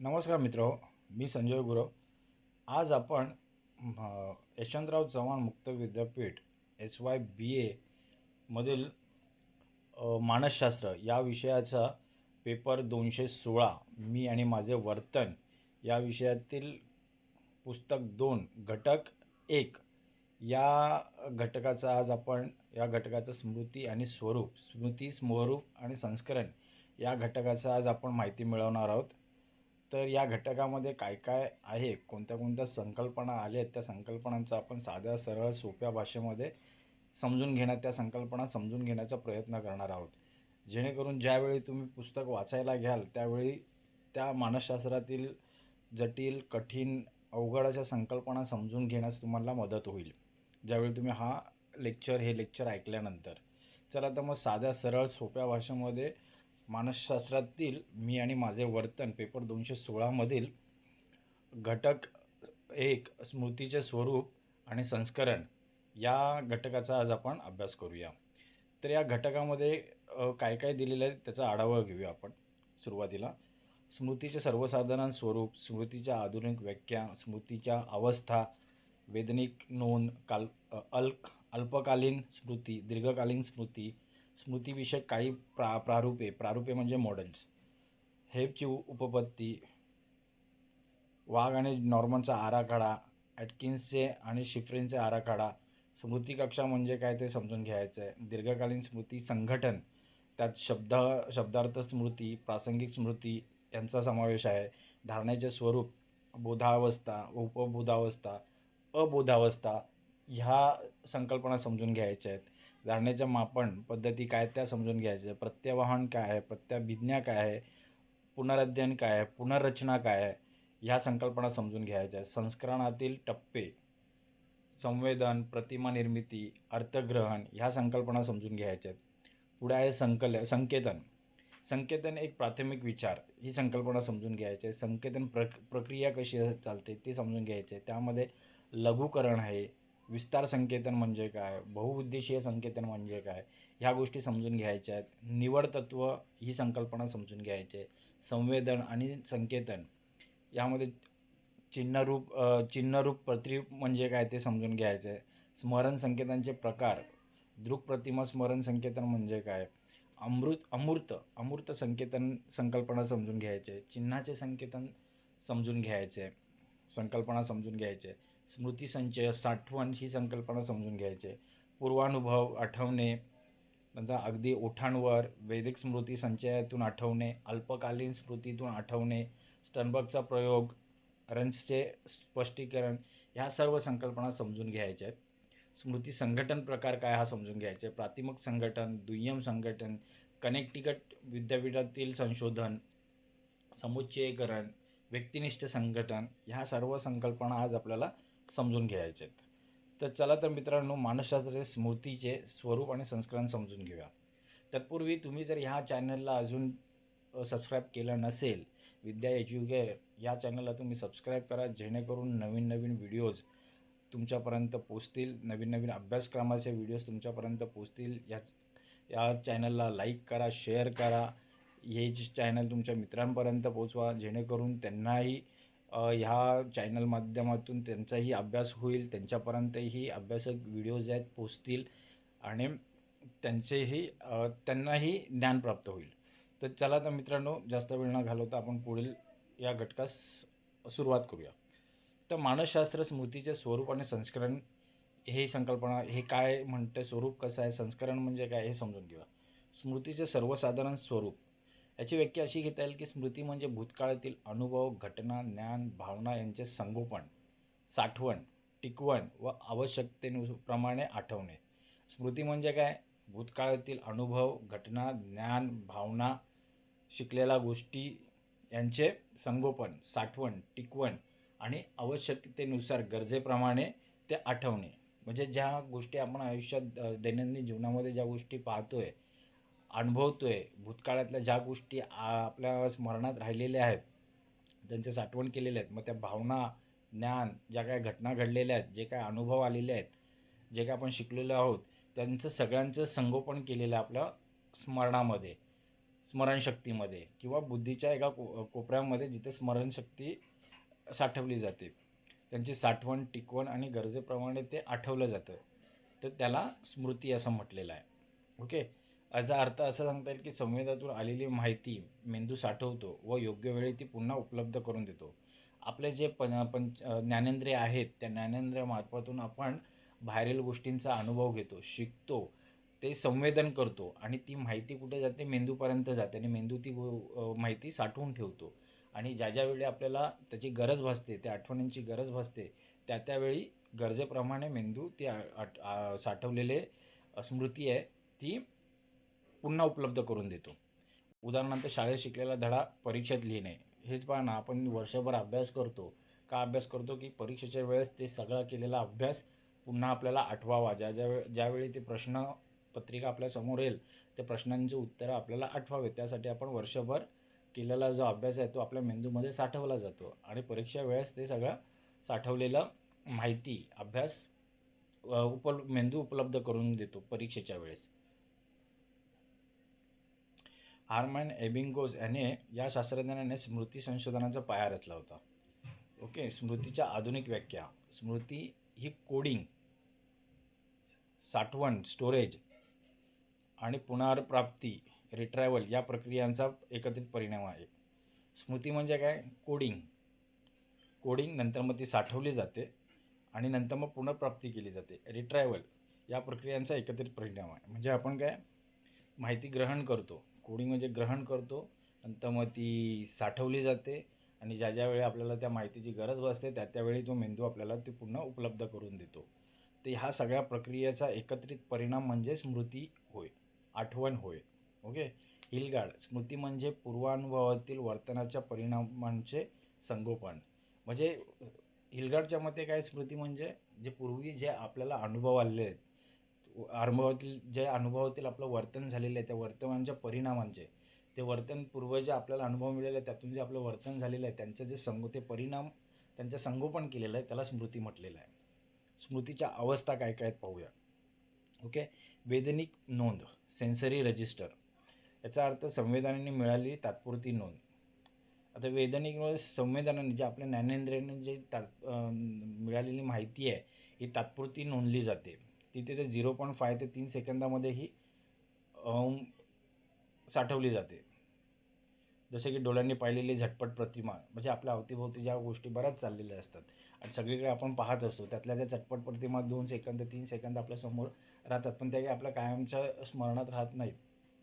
नमस्कार मित्र मी संजय गुरव. आज आपण यशवंतराव चव्हाण मुक्त विद्यापीठ एस वाय बी एमधील मानसशास्त्र या विषयाचा पेपर दोनशे सोळा मी आणि माझे वर्तन या विषयातील पुस्तक दोन घटक एक या घटकाचा आज आपण या घटकाचं स्मृती आणि स्वरूप स्मृती स्मरूप आणि संस्करण या घटकाचा आज आपण माहिती मिळवणार आहोत. तर या घटकामध्ये काय काय आहे? कोणत्या कोणत्या संकल्पना आल्या आहेत? त्या संकल्पनांचा आपण साध्या सरळ सोप्या भाषेमध्ये समजून घेण्यात त्या संकल्पना समजून घेण्याचा प्रयत्न करणार आहोत. जेणेकरून ज्यावेळी तुम्ही पुस्तक वाचायला घ्याल त्यावेळी त्या मानसशास्त्रातील जटिल कठीण अवघड अशा संकल्पना समजून घेण्यास तुम्हाला मदत होईल. ज्यावेळी तुम्ही हा लेक्चर हे लेक्चर ऐकल्यानंतर. चला तर मग साध्या सरळ सोप्या भाषेमध्ये मानसशास्त्रातील मी आणि माझे वर्तन पेपर दोनशे सोळामधील घटक एक स्मृतीचे स्वरूप आणि संस्करण या घटकाचा आज आपण अभ्यास करूया. तर या घटकामध्ये काय काय दिलेलं आहे त्याचा आढावा घेऊया आपण सुरुवातीला. स्मृतीचे सर्वसाधारण स्वरूप स्मृतीच्या आधुनिक व्याख्या स्मृतीच्या अवस्था वेदनिक नोंद काल अल अल्पकालीन स्मृती दीर्घकालीन स्मृती स्मृतीविषयक काही प्रा प्रारूपे प्रारूपे म्हणजे मॉडेल्स हेपची उपपत्ती वाघ आणि नॉर्मनचा आराखडा ॲटकिन्सचे आणि शिफ्रेनचे आराखडा. स्मृती कक्षा म्हणजे काय ते समजून घ्यायचं आहे दीर्घकालीन स्मृती संघटन त्यात शब्द शब्दार्थ स्मृती प्रासंगिक स्मृती यांचा समावेश आहे. धारणेचे स्वरूप बोधावस्था उपबोधावस्था अबोधावस्था ह्या संकल्पना समजून घ्यायच्या आहेत. धारण्याच्या मापन पद्धती काय त्या समजून घ्यायच्या प्रत्यावाहन काय आहे? प्रत्याभिज्ञा काय आहे? पुनरध्ययन काय आहे? पुनर्रचना काय आहे? ह्या संकल्पना समजून घ्यायच्या आहेत. संस्करणातील टप्पे संवेदन प्रतिमा निर्मिती अर्थग्रहण ह्या संकल्पना समजून घ्यायच्या आहेत. पुढे आहे संकल संकेतन. संकेतन एक प्राथमिक विचार. ही संकल्पना समजून घ्यायची आहे. संकेतन प्रक प्रक्रिया कशी चालते ते समजून घ्यायचे त्यामध्ये लघुकरण आहे. विस्तार संकेतन म्हणजे काय? बहुउद्देशीय संकेतन म्हणजे काय? ह्या गोष्टी समजून घ्यायच्या आहेत. निवड तत्व ही संकल्पना समजून घ्यायची. आहे संवेदन आणि संकेतन यामध्ये चिन्हरूप चिन्हरूप प्रतिरूप म्हणजे काय ते समजून घ्यायचं. आहे स्मरण संकेतांचे प्रकार. दृक्प्रतिमा स्मरण संकेतन म्हणजे काय? अमृत अमूर्त अमूर्त संकेतन संकल्पना समजून घ्यायचे. चिन्हाचे संकेतन समजून घ्यायचे. संकल्पना समजून घ्यायचे. स्मृतीसंचय साठवण ही संकल्पना समजून घ्यायची. आहे पूर्वानुभव आठवणे नंतर अगदी ओठांवर वैदिक स्मृती संचयातून आठवणे अल्पकालीन स्मृतीतून आठवणे स्टनबर्गचा प्रयोग रन्सचे स्पष्टीकरण ह्या सर्व संकल्पना समजून घ्यायच्या. आहेत स्मृती संघटन प्रकार काय हा समजून घ्यायचा. आहे प्राथमिक संघटन दुय्यम संघटन कनेक्टिकट विद्यापीठातील संशोधन समुच्चयीकरण व्यक्तिनिष्ठ संघटन ह्या सर्व संकल्पना आज आपल्याला समजून घ्यायचे. आहेत तर चला तर मित्रांनो मानसशास्त्राचे स्मृतीचे स्वरूप आणि संस्करण समजून घेऊया. तत्पूर्वी तुम्ही जर ह्या चॅनलला अजून सबस्क्राईब केलं नसेल विद्या एज्युकेअर या चॅनलला तुम्ही सबस्क्राईब करा जेणेकरून नवीन नवीन व्हिडिओज तुमच्यापर्यंत पोचतील नवीन नवीन अभ्यासक्रमाचे व्हिडिओज तुमच्यापर्यंत पोचतील या या चॅनलला लाईक करा शेअर करा. हे जे चॅनल तुमच्या मित्रांपर्यंत पोचवा जेणेकरून त्यांनाही ह्या चॅनल माध्यमातून त्यांचाही अभ्यास होईल त्यांच्यापर्यंतही अभ्यासक व्हिडिओज आहेत पोचतील आणि त्यांचेही त्यांनाही ज्ञान प्राप्त होईल. तर चला तर मित्रांनो जास्त वेळ न घालवता आपण पुढील या घटकास सुरुवात करूया. तर मानसशास्त्र स्मृतीचे स्वरूप आणि संस्करण हे संकल्पना हे काय म्हणते स्वरूप कसं आहे संस्करण म्हणजे काय हे समजून घेऊया. स्मृतीचे सर्वसाधारण स्वरूप. याची व्याख्या अशी घेता येईल की स्मृती म्हणजे भूतकाळातील अनुभव घटना ज्ञान भावना यांचे संगोपन साठवण टिकवण व आवश्यकतेनुप्रमाणे आठवणे. स्मृती म्हणजे काय? भूतकाळातील अनुभव घटना ज्ञान भावना शिकलेल्या गोष्टी यांचे संगोपन साठवण टिकवण आणि आवश्यकतेनुसार गरजेप्रमाणे ते आठवणे. म्हणजे ज्या गोष्टी आपण आयुष्यात दैनंदिन जीवनामध्ये ज्या गोष्टी पाहतो आहे अनुभवतो आहे भूतकाळातल्या ज्या गोष्टी आपल्या स्मरणात राहिलेल्या आहेत त्यांचे साठवण केलेल्या आहेत मग त्या भावना ज्ञान ज्या काय घटना घडलेल्या आहेत जे काय अनुभव आलेले आहेत जे काय आपण शिकलेलो आहोत त्यांचं सगळ्यांचं संगोपन केलेलं आहे आपल्या स्मरणामध्ये स्मरणशक्तीमध्ये किंवा बुद्धीच्या एका को कोपऱ्यामध्ये जिथे स्मरणशक्ती साठवली जाते. त्यांची साठवण टिकवण आणि गरजेप्रमाणे ते आठवलं जातं. तर त्याला स्मृती असं म्हटलेलं आहे. ओके? याचा अर्थ असं सांगता येईल की संवेदातून आलेली माहिती मेंदू साठवतो व योग्य वेळी ती पुन्हा उपलब्ध करून देतो. आपले जे पण पंच ज्ञानेंद्रिय आहेत त्या ज्ञानेंद्रियामार्फतून आपण बाहेरील गोष्टींचा अनुभव घेतो शिकतो ते संवेदन करतो आणि ती माहिती कुठे जाते? मेंदूपर्यंत जाते आणि मेंदू ती गो- माहिती साठवून ठेवतो. आणि ज्या ज्यावेळी आपल्याला त्याची गरज भासते त्या आठवणींची गरज भासते त्या त्यावेळी गरजेप्रमाणे मेंदू ती आठ- साठवलेले स्मृती आहे ती पुन्हा उपलब्ध करून देतो. उदाहरणार्थ शाळेत शिकलेला धडा परीक्षेत लिहिणे. हेच पहा ना आपण वर्षभर अभ्यास करतो. का अभ्यास करतो? की परीक्षेच्या वेळेस ते सगळा केलेला अभ्यास पुन्हा आपल्याला आठवावा. ज्या ज्या वे ज्यावेळी ते प्रश्न पत्रिका आपल्यासमोर येईल त्या प्रश्नांची उत्तरं आपल्याला आठवावे. त्यासाठी आपण वर्षभर केलेला जो अभ्यास आहे तो आपल्या मेंदूमध्ये साठवला जातो. आणि परीक्षा वेळेस ते सगळं साठवलेलं माहिती अभ्यास उपल मेंदू उपलब्ध करून देतो परीक्षेच्या वेळेस. आर्मॅन एबिंगोज याने या शास्त्रज्ञाने स्मृती संशोधनाचा पाया रचला होता. ओके स्मृतीच्या आधुनिक व्याख्या. स्मृती ही कोडिंग साठवण स्टोरेज आणि पुनर्प्राप्ती रिट्रॅव्हल या प्रक्रियांचा एकत्रित परिणाम आहे. स्मृती म्हणजे काय? कोडिंग. कोडिंग नंतर मग ती साठवली जाते आणि नंतर मग पुनर्प्राप्ती केली जाते. रिट्रॅव्हल या प्रक्रियांचा एकत्रित परिणाम आहे. म्हणजे आपण काय? माहिती ग्रहण करतो. कोडिंग म्हणजे ग्रहण करतो नंतर मग ती साठवली जाते आणि ज्या ज्यावेळी आपल्याला त्या माहितीची गरज भासते त्या त्यावेळी तो मेंदू आपल्याला ती पुन्हा उपलब्ध करून देतो. ते ह्या सगळ्या प्रक्रियेचा एकत्रित परिणाम म्हणजे स्मृती होय आठवण होय. ओके? हिलगाड स्मृती म्हणजे पूर्वानुभवातील वर्तनाच्या परिणामांचे संगोपन. म्हणजे हिलगाडच्या मते काय स्मृती म्हणजे? जे पूर्वी जे आपल्याला अनुभव आलेले आहेत अनुभवातील जे अनुभवातील आपलं वर्तन झालेलं आहे त्या वर्तमानच्या परिणामांचे ते वर्तन पूर्व जे आपल्याला अनुभव मिळाले आहे त्यातून जे आपलं वर्तन झालेलं आहे त्यांचं जे संग ते परिणाम त्यांचं संगोपन केलेलं आहे त्याला स्मृती म्हटलेलं आहे. स्मृतीच्या अवस्था काय काय आहेत पाहूया. ओके? वेदनिक नोंद सेन्सरी रजिस्टर याचा अर्थ संवेदनाने मिळालेली तात्पुरती नोंद. आता वेदनिक नोंद संवेदनाने जे आपल्या ज्ञानेंद्रियाने जे तात मिळालेली माहिती आहे ही तात्पुरती नोंदली जाते. तिथे ते झिरो पॉईंट फाय ते तीन सेकंदामध्ये ही साठवली जाते. जसे की डोळ्यांनी पाहिलेली झटपट प्रतिमा म्हणजे आपल्या अवतीभोवती ज्या गोष्टी बऱ्याच चाललेल्या असतात. आणि सगळीकडे आपण पाहत असतो त्यातल्या ज्या झटपट प्रतिमा दोन सेकंद तीन सेकंद आपल्यासमोर राहतात पण त्या काही आपल्या कायमच्या स्मरणात राहत नाहीत.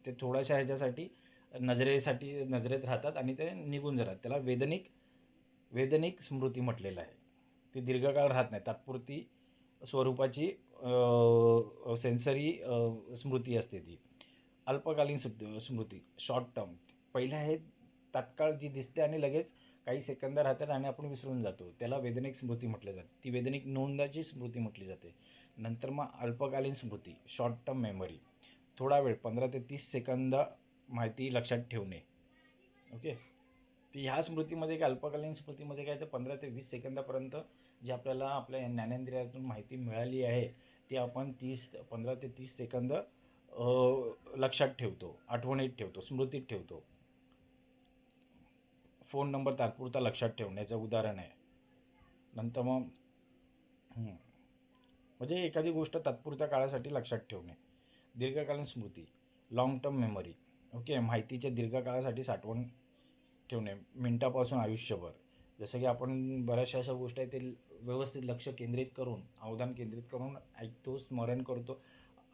ते थोड्याशा ह्याच्यासाठी नजरेसाठी नजरेत राहतात आणि ते निघून जातात. त्याला वेदनिक वेदनिक स्मृती म्हटलेलं आहे. ती दीर्घकाळ राहत नाही. तात्पुरती स्वरूपाची सेन्सरी स्मृती असते ती. अल्पकालीन सुद- स्मृती शॉर्ट टर्म पहिल्या आहे तात्काळ जी दिसते आणि लगेच काही सेकंद राहतात आणि आपण विसरून जातो. त्याला वेदनिक स्मृती म्हटलं जाते ती वेदनिक नोंदाची स्मृती म्हटली जाते. नंतर मग अल्पकालीन स्मृती शॉर्ट टर्म मेमरी थोडा वेळ पंधरा ते तीस सेकंद माहिती लक्षात ठेवणे. ओके ती ह्या स्मृतीमध्ये काय अल्पकालीन स्मृतीमध्ये काय तर पंधरा ते वीस सेकंदापर्यंत जे आपल्याला आपल्या ज्ञानेंद्रियातून माहिती मिळाली आहे ती आपण तीस पंधरा ते तीस सेकंद लक्षात ठेवतो आठवणीत ठेवतो स्मृतीत ठेवतो. फोन नंबर तात्पुरता लक्षात ठेवण्याचं उदाहरण आहे. नंतर मग म्हणजे एखादी गोष्ट तात्पुरत्या काळासाठी लक्षात ठेवणे. दीर्घकालीन स्मृती लाँग टर्म मेमरी ओके माहितीच्या दीर्घकाळासाठी साठवण ठेवणे मिनटापासून आयुष्यभर. जसं की आपण बऱ्याचशा अशा गोष्टी आहेत ते व्यवस्थित लक्ष केंद्रित करून अवधान केंद्रित करून ऐकतो स्मरण करतो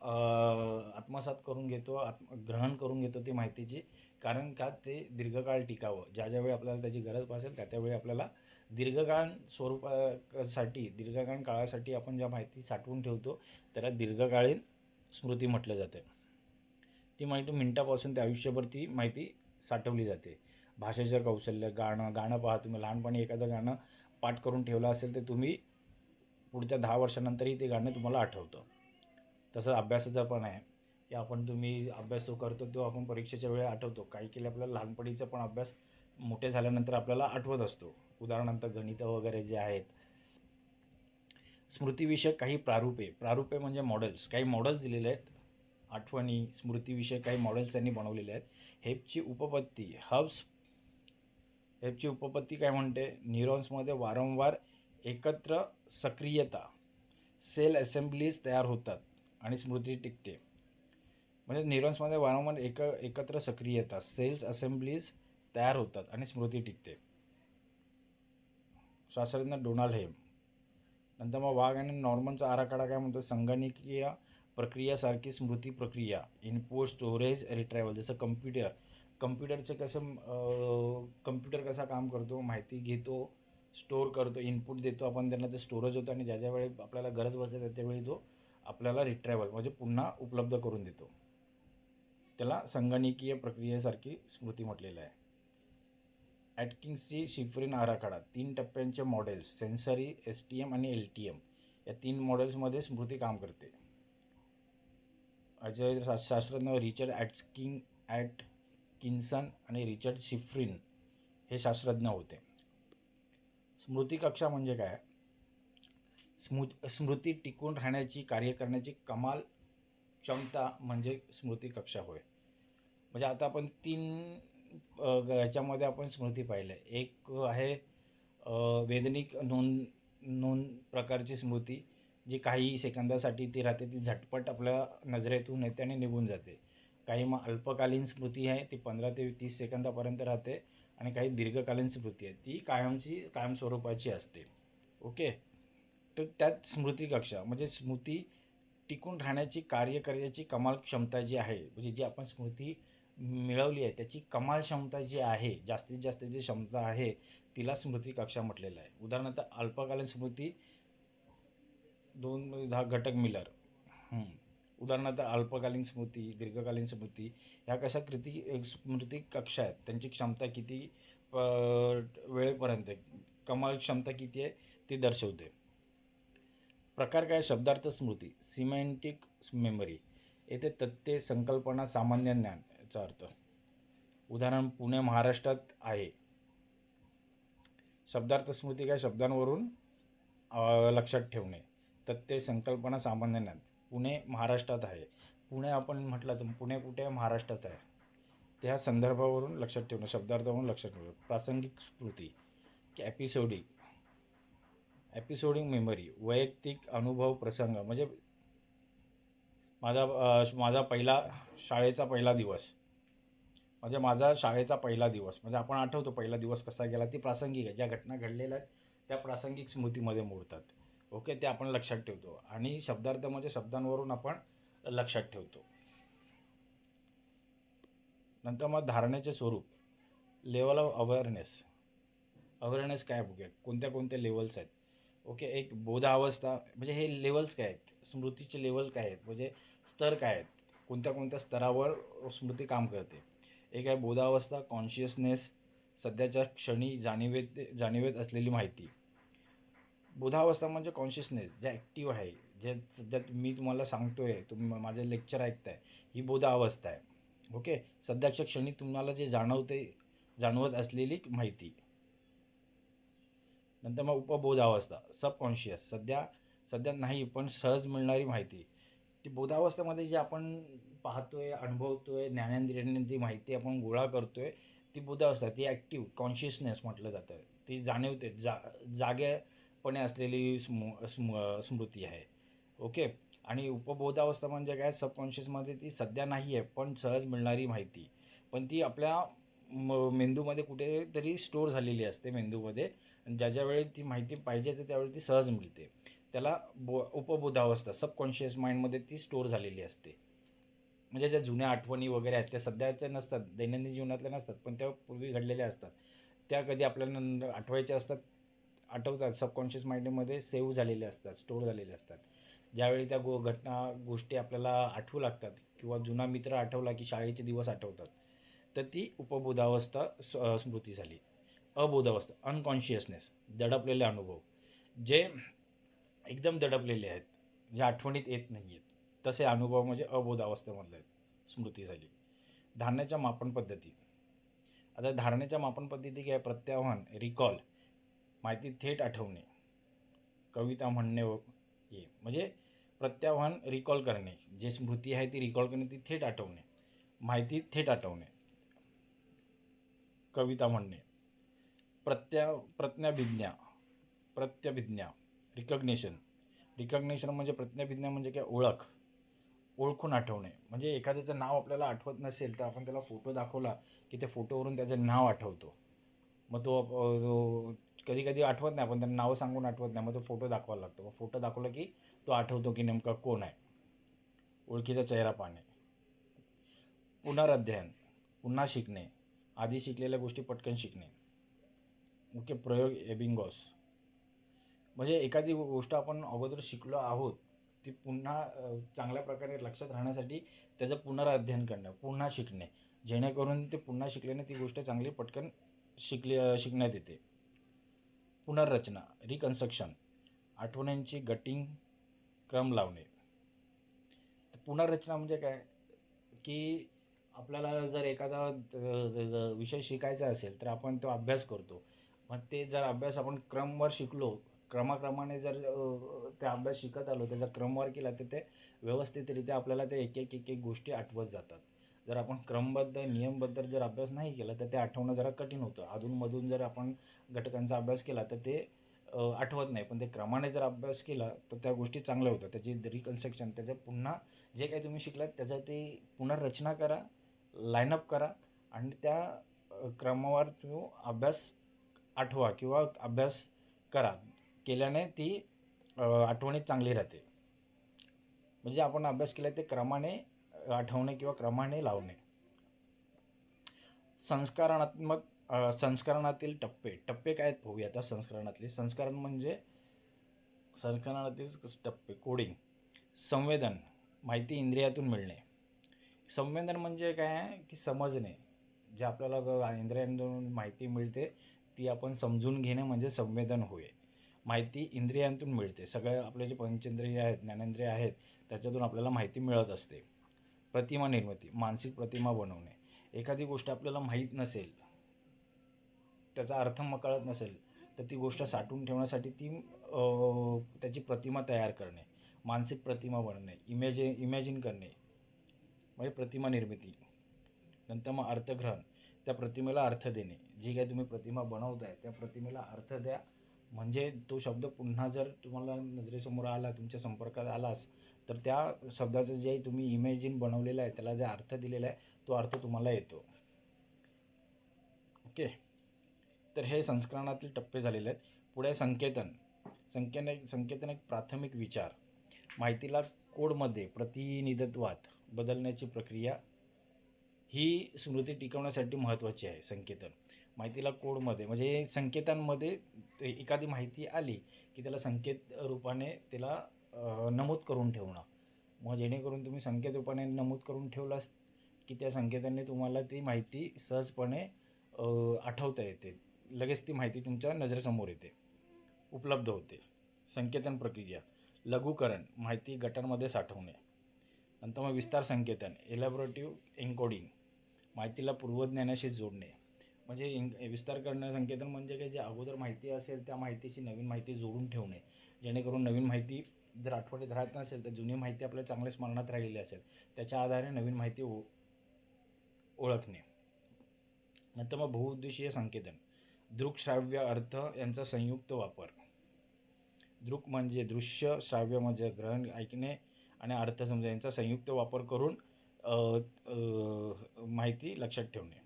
आत्मसात करून घेतो आत्म ग्रहण करून घेतो ती माहितीची. कारण का ते दीर्घकाळ टिकावं. ज्या ज्यावेळी आपल्याला त्याची गरज भासेल त्या त्यावेळी आपल्याला दीर्घकाळ स्वरूपासाठी दीर्घकाळ काळासाठी आपण ज्या माहिती साठवून ठेवतो त्याला दीर्घकालीन स्मृती म्हटलं जाते. ती माहिती मिनटापासून ते आयुष्यभर ती माहिती साठवली जाते. भाषेचं कौशल्य गाणं गाणं पहा तुम्ही. लहानपणी एखादं गाणं पाठ करून ठेवलं असेल तर तुम्ही पुढच्या दहा वर्षानंतरही ते गाणं तुम्हाला आठवतं. तसं अभ्यासाचं पण आहे. की आपण तुम्ही अभ्यास जो करतो तो आपण परीक्षेच्या वेळी आठवतो. काही केले आपल्याला लहानपणीचा पण अभ्यास मोठे झाल्यानंतर आपल्याला आठवत असतो. उदाहरणार्थ गणितं वगैरे जे आहेत. स्मृतीविषयक काही प्रारूपे. प्रारूपे म्हणजे मॉडेल्स काही मॉडेल्स दिलेले आहेत. आठवणी स्मृतीविषयक काही मॉडेल्स त्यांनी बनवलेले आहेत. हेपची उपपत्ती हब्स ह्याची उपपत्ती काय म्हणते? न्यूरॉन्समध्ये वारंवार एकत्र सक्रियता सेल असेंब्लीज तयार होतात आणि स्मृती टिकते. म्हणजे न्यूरॉन्समध्ये वारंवार एक एकत्र सक्रियता सेल्स असेंब्लीज तयार होतात आणि स्मृती टिकते. शास्त्रज्ञ डोनाल्ड हेम नंतर मग वाघ आणि नॉर्मनचा आराखडा काय म्हणतो? संगणकीय प्रक्रियासारखी स्मृती प्रक्रिया इनपुट स्टोरेज रिट्रायवल जसं कम्प्युटर कम्प्युटरचं कसं कम्प्युटर कसा काम करतो माहिती घेतो स्टोअर करतो इनपुट देतो आपण त्यांना ते स्टोरेज होतं आणि ज्या ज्या वेळी आपल्याला गरज बसते त्यावेळी तो आपल्याला रिट्रॅव्हल म्हणजे पुन्हा उपलब्ध करून देतो. त्याला संगणकीय प्रक्रियेसारखी स्मृती म्हटलेलं आहे. ॲटकिन्सची शिफरीन आराखडा तीन टप्प्यांचे models sensory S T M आणि एल टी एम या तीन मॉडेल्समध्ये स्मृती काम करते. अजय शा- शास्त्रज्ञ रिचर्ड ॲटकिंग ॲट किन्सन आणि रिचर्ड शिफ्रिन हे शास्त्रज्ञ होते. स्मृती कक्षा म्हणजे काय? स्मृ स्मृती टिकून राहण्याची कार्य करण्याची कमाल क्षमता म्हणजे स्मृती कक्षा होय. म्हणजे आता आपण तीन ह्याच्यामध्ये आपण स्मृती पाहिल्या. एक आहे वेदनिक नोंद नोंद प्रकारची स्मृती जी काही सेकंदासाठी ती राहते ती झटपट आपल्या नजरेतून येते आणि निघून जाते. काही मग अल्पकालीन स्मृती आहे ती पंधरा ते तीस सेकंदापर्यंत राहते आणि काही दीर्घकालीन स्मृती आहे. ती कायमची कायम स्वरूपाची असते. ओके? तर त्यात स्मृती कक्षा म्हणजे स्मृती टिकून राहण्याची कार्य करण्याची कमाल क्षमता जी आहे म्हणजे जी आपण स्मृती मिळवली आहे त्याची कमाल क्षमता जी आहे जास्तीत जास्त जी क्षमता आहे तिला स्मृती कक्षा म्हटलेलं आहे. उदाहरणार्थ अल्पकालीन स्मृती दोन दहा घटक मिलर. उदाहरणार्थ अल्पकालीन स्मृती दीर्घकालीन स्मृती ह्या कशा कृती स्मृती कक्षा आहेत. त्यांची क्षमता किती प वेळेपर्यंत आहे, कमाल क्षमता किती आहे ती दर्शवते. प्रकार काय? शब्दार्थ स्मृती सिमेंटिक मेमरी. येथे तथ्ये संकल्पना सामान्य ज्ञान याचा अर्थ. उदाहरण पुणे महाराष्ट्रात आहे. शब्दार्थ स्मृती काय? शब्दांवरून लक्षात ठेवणे. तथ्ये संकल्पना सामान्य ज्ञान. पुणे महाराष्ट्रात आहे. पुणे आपण म्हटलं तर पुणे कुठे? आहे महाराष्ट्रात आहे. त्या संदर्भावरून लक्षात ठेवणं शब्दार्थावरून लक्षात ठेवणं. प्रासंगिक स्मृती की एपिसोडिक एपिसोडिक मेमरी वैयक्तिक अनुभव प्रसंग. म्हणजे माझा माझा पहिला शाळेचा पहिला दिवस. म्हणजे माझा शाळेचा पहिला दिवस. म्हणजे आपण आठवतो पहिला दिवस कसा गेला ती प्रासंगिक आहे. ज्या घटना घडलेल्या आहेत त्या प्रासंगिक स्मृतीमध्ये मोडतात. ओके ते आपण लक्षात ठेवतो. आणि शब्दार्थ म्हणजे शब्दांवरून आपण लक्षात ठेवतो. नंतर मग धारणेचे स्वरूप. लेवल ऑफ अवेअरनेस अवेअरनेस काय बघूया? कोणत्या कोणत्या लेवल्स आहेत? ओके एक बोधावस्था म्हणजे हे लेवल्स काय आहेत? स्मृतीचे लेवल काय आहेत? म्हणजे स्तर काय आहेत? कोणत्या कोणत्या स्तरावर स्मृती काम करते? एक आहे बोधावस्था कॉन्शियसनेस सध्याच्या क्षणी जाणीवेत जाणीवेत असलेली माहिती. बुधावस्था म्हणजे कॉन्शियसनेस जे ॲक्टिव्ह आहे जे सध्या मी तुम्हाला सांगतो आहे तुम्ही माझे लेक्चर ऐकताय ही बोधावस्था आहे. ओके सध्याच्या क्षणी तुम्हाला जे जाणवते जाणवत असलेली माहिती. नंतर मग उपबोधावस्था सबकॉन्शियस सध्या सध्या नाही पण सहज मिळणारी माहिती. ती बोधावस्थेमध्ये जे आपण पाहतोय अनुभवतोय ज्ञानेंद्रियांनी ती माहिती आपण गोळा करतोय ती बोधावस्था ती ॲक्टिव्ह कॉन्शियसनेस म्हटलं जातं. ती जाणीवते जा जागे पणे असलेली स्मू स्म स्मृती आहे. ओके? आणि उपबोधावस्था म्हणजे काय? सबकॉन्शियसमध्ये ती सध्या नाही आहे पण सहज मिळणारी माहिती. पण ती आपल्या म मेंदूमध्ये कुठेतरी स्टोअर झालेली असते मेंदूमध्ये. आणि ज्या ज्या वेळी ती माहिती पाहिजे असते त्यावेळी ती सहज मिळते. त्याला बो उपबोधावस्था सबकॉन्शियस माइंडमध्ये ती स्टोअर झालेली असते. म्हणजे ज्या जुन्या आठवणी वगैरे आहेत त्या सध्याच्या नसतात दैनंदिन जीवनातल्या नसतात पण त्या पूर्वी घडलेल्या असतात. त्या कधी आपल्याला आठवायच्या असतात आठवतात सबकॉन्शियस माइंडमध्ये सेव्ह झालेले असतात स्टोअर झालेले असतात. ज्यावेळी त्या गो घटना गोष्टी आपल्याला आठवू लागतात किंवा जुना मित्र आठवला की शाळेचे दिवस आठवतात तर ती उपबोधावस्था स- स्मृती झाली. अबोधावस्था अनकॉन्शियसनेस दडपलेले अनुभव जे एकदम दडपलेले आहेत जे आठवणीत येत नाही आहेत तसे अनुभव म्हणजे अबोधावस्थेमधले आहेत स्मृती झाली. धारण्याच्या मापन पद्धती. आता धारण्याच्या मापन पद्धती काय? प्रत्याव्हान रिकॉल माहिती थेट आठवणे. कविता म्हणणे व हे म्हणजे प्रत्याव्हान रिकॉल करणे. जे स्मृती आहे ती रिकॉल करणे ती थेट आठवणे. माहिती थेट आठवणे. कविता म्हणणे. प्रत्या प्रज्ञाभिज्ञा. प्रत्यभिज्ञा. रिकग्नेशन रिकग्नेशन म्हणजे प्रज्ञाभिज्ञा म्हणजे काय? ओळख. ओळखून आठवणे. म्हणजे एखाद्याचं नाव आपल्याला आठवत नसेल तर आपण त्याला फोटो दाखवला की त्या फोटोवरून त्याचं नाव आठवतो. मग तो कधी कधी आठवत नाही. आपण त्यांना नावं सांगून आठवत नाही. मग तो फोटो दाखवायला लागतो. मग फोटो दाखवला की तो आठवतो की नेमका कोण आहे. ओळखीचा चेहरा पाहणे. पुनराध्ययन. पुन्हा शिकणे. आधी शिकलेल्या गोष्टी पटकन शिकणे. ओके प्रयोग एबिंगॉस. म्हणजे एखादी गोष्ट आपण अगोदर शिकलो आहोत ती पुन्हा चांगल्या प्रकारे लक्षात राहण्यासाठी त्याचं पुनराध्ययन करणं पुन्हा शिकणे. जेणेकरून ते पुन्हा शिकल्याने ती गोष्ट चांगली पटकन शिकली शिकण्यात येते. पुनर्रचना रिकन्स्ट्रक्शन आठवण्यांची गटिंग क्रम लावणे. पुनर्रचना म्हणजे काय? की आपल्याला जर एखादा विषय शिकायचा असेल तर आपण तो अभ्यास करतो. मग ते जर अभ्यास आपण क्रमवर शिकलो क्रमाक्रमाने जर ते अभ्यास शिकत आलो त्याचा क्रमवार केला तर ते व्यवस्थितरित्या आपल्याला ते एक एक एक एक गोष्टी आठवत जातात. जर आपण क्रमबद्ध नियमबद्ध जर अभ्यास नाही केला तर ते आठवणं जरा कठीण होतं. अधूनमधून जर आपण घटकांचा अभ्यास केला तर ते आठवत नाही. पण ते क्रमाने जर अभ्यास केला तर त्या गोष्टी चांगल्या होतात. त्याची रिकन्स्ट्रक्शन त्याचं पुन्हा जे काही तुम्ही शिकलात त्याचं ते पुनर्रचना करा लाईनअप करा आणि त्या क्रमावर तुम्ही अभ्यास आठवा किंवा अभ्यास करा. केल्याने ती आठवणी चांगली राहते. म्हणजे आपण अभ्यास केला ते क्रमाने आठवणे किंवा क्रमाने लावणे. संस्कारणात्मक संस्करणातील टप्पे. टप्पे काय आहेत पाहूया आता संस्करणातले. संस्करण म्हणजे संस्करणातील टप्पे. कोडिंग. संवेदन. माहिती इंद्रियातून मिळणे. संवेदन म्हणजे काय आहे? की समजणे. जे आपल्याला ग- इंद्रियांतून माहिती मिळते ती आपण समजून घेणे म्हणजे संवेदन होय. माहिती इंद्रियांतून मिळते. सगळे आपले जे पंचेंद्रिय आहेत ज्ञानेंद्रिय आहेत त्याच्यातून आपल्याला माहिती मिळत असते. प्रतिमा निर्मिती मानसिक प्रतिमा बनवणे. एखादी गोष्ट आपल्याला माहीत नसेल त्याचा अर्थ मग कळत नसेल तर ती गोष्ट साठवून ठेवण्यासाठी ती त्याची प्रतिमा तयार करणे मानसिक प्रतिमा बनणे इमॅजि इमॅजिन करणे म्हणजे प्रतिमा निर्मिती. नंतर मग अर्थग्रहण त्या प्रतिमेला अर्थ देणे. जी काही तुम्ही प्रतिमा बनवताय त्या प्रतिमेला अर्थ द्या. म्हणजे तो शब्द पुन्हा जर तुम्हाला नजरेसमोर आला तुमच्या संपर्कात आलास तर त्या शब्दाचं जे तुम्ही इमॅजिन बनवलेलं आहे त्याला जे अर्थ दिलेला आहे तो अर्थ तुम्हाला येतो. ओके तर हे संस्करणातील टप्पे झालेले आहेत. पुढे संकेतन. संकेन संकेतन एक प्राथमिक विचार. माहितीला कोडमध्ये प्रतिनिधित्वात बदलण्याची प्रक्रिया ही स्मृती टिकवण्यासाठी महत्त्वाची आहे संकेतन. माहितीला कोडमध्ये म्हणजे संकेतांमध्ये एखादी माहिती आली की त्याला संकेत रूपाने त्याला नमूद करून ठेवणं. मग जेणेकरून तुम्ही संकेत रूपाने नमूद करून ठेवलास की त्या संकेतांनी तुम्हाला ती माहिती सहजपणे आठवता येते. लगेच ती माहिती तुमच्या नजरेसमोर येते. उपलब्ध होते. संकेतन प्रक्रिया. लघुकरण. माहिती गटांमध्ये साठवणे. नंतर मग विस्तार संकेतन. एलॅबोरेटिव्ह एन्कोडिंग माहितीला पूर्वज्ञानाशी जोडणे. म्हणजे इंग विस्तार करणं संकेतन म्हणजे काय? जे अगोदर माहिती असेल त्या माहितीशी नवीन माहिती जोडून ठेवणे. जेणेकरून नवीन माहिती जर आठवडीत राहत नसेल तर जुनी माहिती आपल्या चांगल्या स्मरणात राहिलेली असेल. त्याच्या आधारे नवीन माहिती ओ ओळखणे. नंतर मग बहुउद्देशीय संकेतन. दृकश्राव्य अर्थ यांचा संयुक्त वापर. दृक म्हणजे दृश्य श्राव्य म्हणजे ग्रहण ऐकणे आणि अर्थ समजा यांचा संयुक्त वापर करून माहिती लक्षात ठेवणे.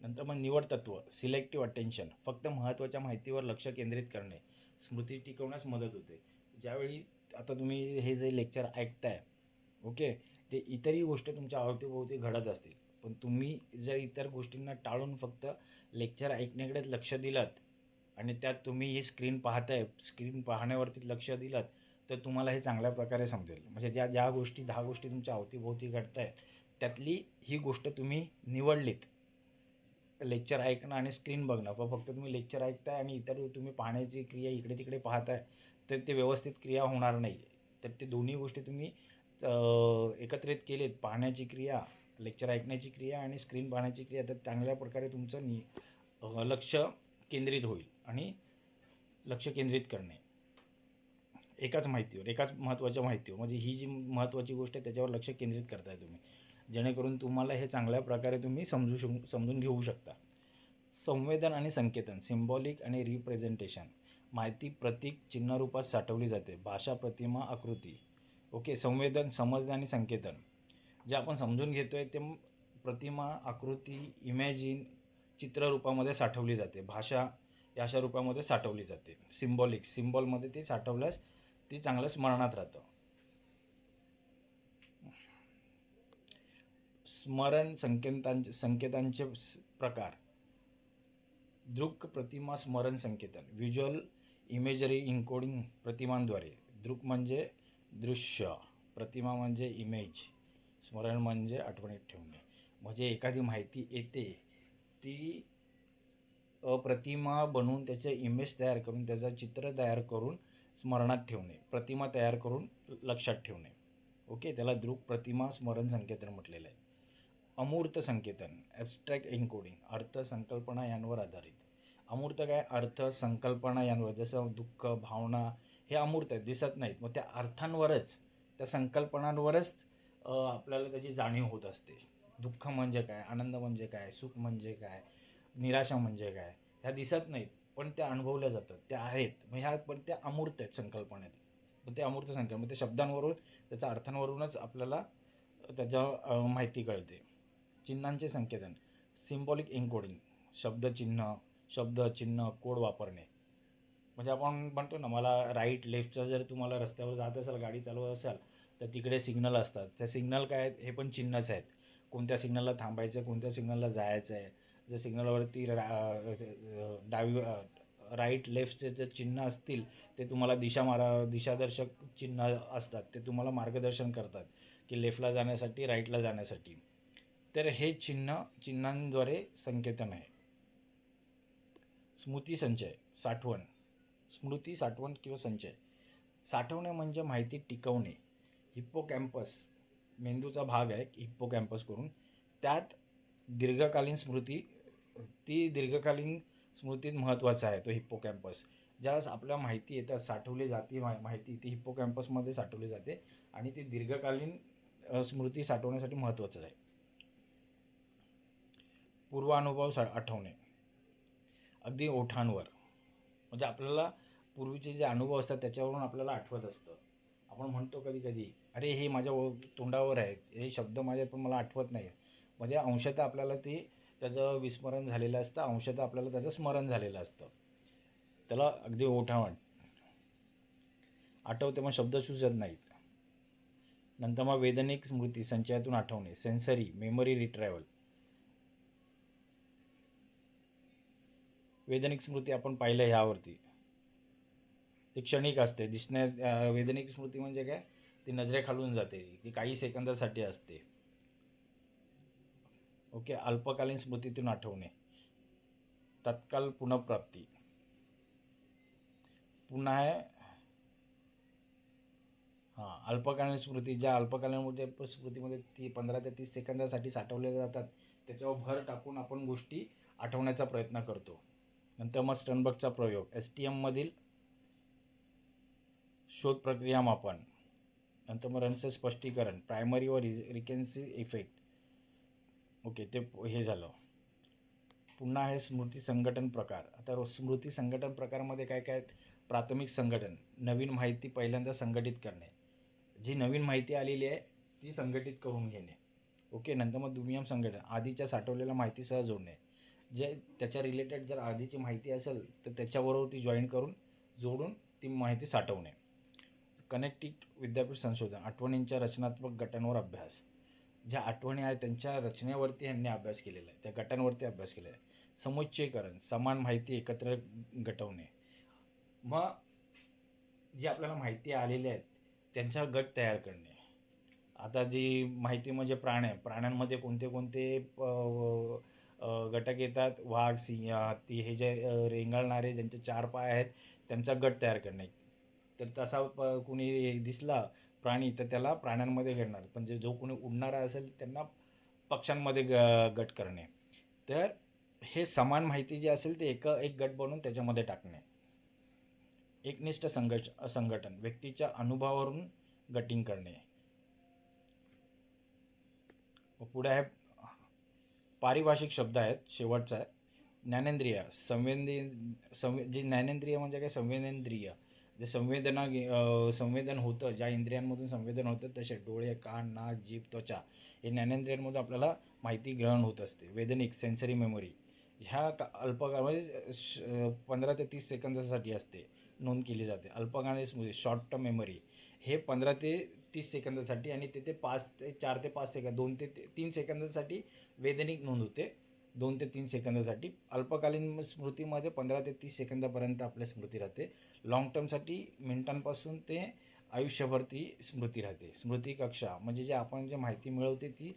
नंतर मग निवड तत्व सिलेक्टिव्ह अटेन्शन फक्त महत्त्वाच्या माहितीवर लक्ष केंद्रित करणे. स्मृती टिकवण्यास मदत होते. ज्यावेळी आता तुम्ही हे जे लेक्चर ऐकताय ओके ते इतरही गोष्ट तुमच्या अवतीभोवती घडत असतील. पण तुम्ही जर इतर गोष्टींना टाळून फक्त लेक्चर ऐकण्याकडेच लक्ष दिलात आणि त्यात तुम्ही ही स्क्रीन पाहताय स्क्रीन पाहण्यावरती लक्ष दिलात तर तुम्हाला हे चांगल्या प्रकारे समजेल. म्हणजे ज्या ज्या गोष्टी दहा गोष्टी तुमच्या अवतीभोवती घडत आहेत त्यातली ही गोष्ट तुम्ही निवडलीत. लेक्चर ऐकणं आणि स्क्रीन बघणं. पण फक्त तुम्ही लेक्चर ऐकताय आणि इतर तुम्ही पाहण्याची क्रिया इकडे तिकडे पाहताय तर ते व्यवस्थित क्रिया होणार नाही. तर ते दोन्ही गोष्टी तुम्ही एकत्रित केलेत पाहण्याची क्रिया लेक्चर ऐकण्याची क्रिया आणि स्क्रीन पाहण्याची क्रिया तर चांगल्या प्रकारे तुमचं नि लक्ष केंद्रित होईल आणि लक्ष केंद्रित करणे. एकाच माहितीवर एकाच महत्त्वाच्या माहितीवर. म्हणजे ही जी महत्त्वाची गोष्ट आहे त्याच्यावर लक्ष केंद्रित करताय तुम्ही. जेणेकरून तुम्हाला हे चांगल्या प्रकारे तुम्ही समजू शक समजून घेऊ शकता. संवेदन आणि संकेतन सिम्बॉलिक आणि रिप्रेझेंटेशन माहिती प्रतीक चिन्हरूपात साठवली जाते. भाषा प्रतिमा आकृती. ओके संवेदन समजणे आणि संकेतन. जे आपण समजून घेतो आहे ते प्रतिमा आकृती इमॅजिन चित्ररूपामध्ये साठवली जाते. भाषा या अशा रूपामध्ये साठवली जाते. सिम्बॉलिक सिम्बॉलमध्ये ती साठवल्यास ती चांगलं स्मरणात राहतं. स्मरण संकेतांचे संकेतांचे प्रकार. दृक प्रतिमा स्मरण संकेतन. व्हिज्युअल इमेजरी इन्कोडिंग प्रतिमांद्वारे. दृक म्हणजे दृश्य. प्रतिमा म्हणजे इमेज स्मरण म्हणजे आठवणीत ठेवणे. म्हणजे एखादी माहिती येते ती प्रतिमा बनवून त्याचे इमेज तयार करून त्याचं चित्र तयार करून स्मरणात ठेवणे. प्रतिमा तयार करून लक्षात ठेवणे. ओके? त्याला दृक प्रतिमा स्मरण संकेतन म्हटलेलं आहे. अमूर्त संकेतन ॲबस्ट्रॅक्ट एन्कोडिंग अर्थ संकल्पना यांवर आधारित. अमूर्त काय? अर्थ संकल्पना यांवर. जसं दुःख भावना हे अमूर्त आहेत दिसत नाहीत. मग त्या अर्थांवरच त्या संकल्पनांवरच आपल्याला त्याची जाणीव होत असते. दुःख म्हणजे काय? आनंद म्हणजे काय? सुख म्हणजे काय? निराशा म्हणजे काय? ह्या दिसत नाहीत पण त्या अनुभवल्या जातात. त्या आहेत. मग ह्या पण त्या अमूर्त आहेत संकल्पनेत. मग ते अमूर्त संकल्प मग त्या शब्दांवरून त्याच्या अर्थांवरूनच आपल्याला त्याच्या माहिती कळते. चिन्हांचे संकेतन. सिम्बॉलिक एन्कोडिंग शब्दचिन्ह शब्दचिन्ह कोड वापरणे. म्हणजे आपण म्हणतो ना मला राईट लेफ्टचा जर तुम्हाला रस्त्यावर जात असाल गाडी चालवत असाल तर तिकडे सिग्नल असतात. त्या सिग्नल काय आहेत? हे पण चिन्हच आहेत. कोणत्या सिग्नलला थांबायचं आहे कोणत्या सिग्नलला जायचं आहे जर सिग्नलवरती रा डावी राईट लेफ्टचे जे चिन्ह असतील ते तुम्हाला दिशा मारा दिशादर्शक चिन्ह असतात. ते तुम्हाला मार्गदर्शन करतात. की लेफ्टला जाण्यासाठी राईटला जाण्यासाठी. तर हे चिन्ह चिन्हांद्वारे संकेतन आहे. स्मृती संचय साठवण. स्मृती साठवण किंवा संचय. साठवणे म्हणजे माहिती टिकवणे. हिप्पो कॅम्पस मेंदूचा भाग आहे हिप्पोकॅम्पस करून. त्यात दीर्घकालीन स्मृती ती दीर्घकालीन स्मृतीत महत्त्वाचा आहे तो हिप्पो कॅम्पस ज्या आपल्या माहिती येतात साठवली जाते मा माहिती ती हिप्पो कॅम्पसमध्ये साठवली जाते. आणि ती दीर्घकालीन स्मृती साठवण्यासाठी महत्त्वाचं आहे. पूर्वानुभव सा आठवणे. अगदी ओठांवर. म्हणजे आपल्याला पूर्वीचे जे अनुभव असतात त्याच्यावरून आपल्याला आठवत असतं. आपण म्हणतो कधी कधी अरे हे माझ्या ओ तोंडावर आहेत. हे शब्द माझ्या पण मला आठवत नाही. म्हणजे अंशतः आपल्याला ते त्याचं विस्मरण झालेलं असतं. अंशतः आपल्याला त्याचं स्मरण झालेलं असतं. त्याला अगदी ओठावण. आठवते मग शब्द सुचत नाहीत. नंतर मग वेदनिक स्मृती संचयातून आठवणे. सेन्सरी मेमरी रिट्रॅव्हल वेदनिक स्मृती आपण पाहिलं ह्यावरती. ती क्षणिक असते दिसण्या वेदनिक स्मृती म्हणजे काय? ती नजरेखालून जाते ती काही सेकंदासाठी असते. ओके अल्पकालीन स्मृतीतून आठवणे. तत्काल पुनर्प्राप्ती पुन्हा आहे हां अल्पकालीन स्मृती ज्या अल्पकालीन स्मृतीमध्ये ती पंधरा ते तीस सेकंदासाठी साठवलेल्या जातात त्याच्यावर भर टाकून आपण गोष्टी आठवण्याचा प्रयत्न करतो. नंतर मग स्टनबर्गचा प्रयोग. एस टी एममधील शोध प्रक्रिया मापन. नंतर मग रनचं स्पष्टीकरण प्रायमरी व रिज रिकेन्सी इफेक्ट ओके ते हे झालं. पुन्हा आहे स्मृती संघटन प्रकार. आता स्मृती संघटन प्रकारामध्ये काय काय आहेत? प्राथमिक संघटन नवीन माहिती पहिल्यांदा संघटित करणे. जी नवीन माहिती आलेली आहे ती संघटित करून घेणे. ओके नंतर मग दुय्यम संघटन आधीच्या साठवलेल्या माहितीसह जोडणे. जे त्याच्या रिलेटेड जर आधीची माहिती असेल तर त्याच्याबरोबर ती जॉईन करून जोडून ती माहिती साठवणे. कनेक्टिक विद्यापीठ संशोधन आठवणींच्या रचनात्मक गटांवर अभ्यास. ज्या आठवणी आहेत त्यांच्या रचनेवरती यांनी अभ्यास केलेला आहे. त्या गटांवरती अभ्यास केलेला आहे. समुच्चयकरण समान माहिती एकत्र गटवणे. मग जी आपल्याला माहिती आलेली आहेत त्यांचा गट तयार करणे. आता जी माहिती म्हणजे प्राण्या आहे प्राण्यांमध्ये कोणते कोणते घटक येतात. वाघ सिंह हत्ती हे जे रेंगाळणारे ज्यांचे चार पाय आहेत त्यांचा गट तयार करणे. तर तसा प- कुणी दिसला प्राणी तर त्याला प्राण्यांमध्ये घेणार. पण जे जो कोणी उडणारा असेल त्यांना पक्ष्यांमध्ये ग गट करणे. तर हे समान माहिती जी असेल ते एक एक गट बनवून त्याच्यामध्ये टाकणे. एकनिष्ठ संघट संघटन व्यक्तीच्या अनुभवावरून गटिंग करणे. पुढे आहे पारिभाषिक शब्द आहेत शेवटचा आहे. ज्ञानेंद्रिय संवेदी संवे जे ज्ञानेंद्रिय म्हणजे काय? संवेदेंद्रिय. जे संवेदना संवेदन होतं ज्या इंद्रियांमधून संवेदन होतं तसे डोळे कान नाक जीभ त्वचा हे ज्ञानेंद्रियांमधून आपल्याला माहिती ग्रहण होत असते. वेदनिक सेन्सरी मेमोरी ह्या का अल्पकाळ म्हणजे श- पंधरा ते तीस सेकंदासाठी असते. नोंद केली जाते. अल्पकालीन स्मृती शॉर्ट टर्म मेमरी हे पंधरा ते तीस सेकंदासाठी आणि तेथे पाच ते चार ते पाच सेकंद दोन ते ते- तीन सेकंदासाठी वेदनिक नोंद होते. दोन ते तीन सेकंदासाठी. अल्पकालीन स्मृतीमध्ये पंधरा ते तीस सेकंदापर्यंत आपल्या स्मृती राहते. लाँग टर्मसाठी मिनिटांपासून ते आयुष्यभर ती स्मृती राहते. स्मृती कक्षा म्हणजे जे आपण जे माहिती मिळवते ती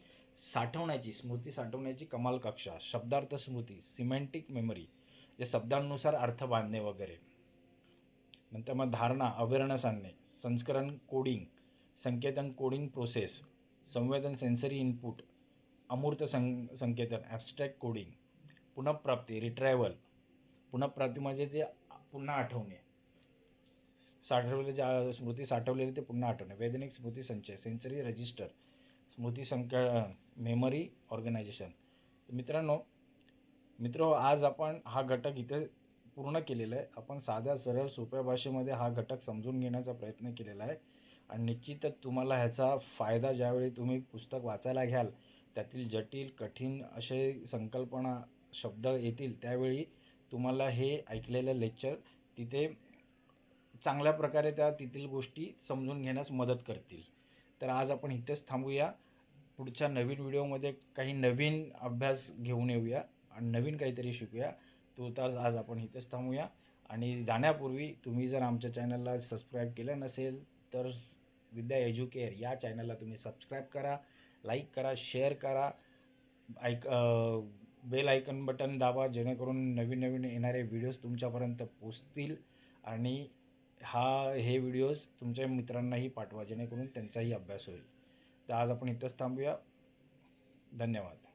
साठवण्याची स्मृती साठवण्याची कमाल कक्षा शब्दार्थ स्मृती सिमेंटिक मेमरी जे शब्दांनुसार अर्थ बांधणे वगैरे. नंतर मग धारणा अवेअरनेस आणणे संस्करण कोडिंग संकेतन कोडिंग प्रोसेस संवेदन सेन्सरी इनपुट अमूर्त सं संकेतन ॲबस्ट्रॅक्ट कोडिंग पुनःप्राप्ती रिट्रॅव्हल पुनःप्राप्ती म्हणजे ते पुन्हा आठवणे. साठवलेले ज्या स्मृती साठवलेली ते पुन्हा आठवणे. वैज्ञानिक स्मृती संचय सेन्सरी रजिस्टर स्मृती संकलन मेमरी ऑर्गनायझेशन तर मित्रांनो मित्र हो, आज आपण हा घटक इथे पूर्ण केलेला आहे. आपण साध्या सरळ सोप्या भाषेमध्ये हा घटक समजून घेण्याचा प्रयत्न केलेला आहे. आणि निश्चितच तुम्हाला ह्याचा फायदा ज्यावेळी तुम्ही पुस्तक वाचायला घ्याल त्यातील जटिल कठीण असे संकल्पना शब्द येतील त्यावेळी तुम्हाला हे ऐकलेलं लेक्चर तिथे चांगल्या प्रकारे त्या तेथील गोष्टी समजून घेण्यास मदत करतील. तर आज आपण इथेच थांबूया. पुढच्या नवीन व्हिडिओमध्ये काही नवीन अभ्यास घेऊन येऊया आणि नवीन काहीतरी शिकूया. तो तर आज आपण इथेच थांबूया. आणि जाण्यापूर्वी तुम्ही जर आमच्या चॅनलला सबस्क्राईब केलं नसेल तर विद्या एज्युकेअर या चॅनलला तुम्ही सबस्क्राईब करा लाईक करा शेअर करा. ऐक बेल आयकन बटन दाबा जेणेकरून नवीन नवीन येणारे व्हिडिओज तुमच्यापर्यंत पोचतील आणि हा हे व्हिडिओज तुमच्या मित्रांनाही पाठवा जेणेकरून त्यांचाही अभ्यास होईल. तर आज आपण इथंच थांबूया. धन्यवाद.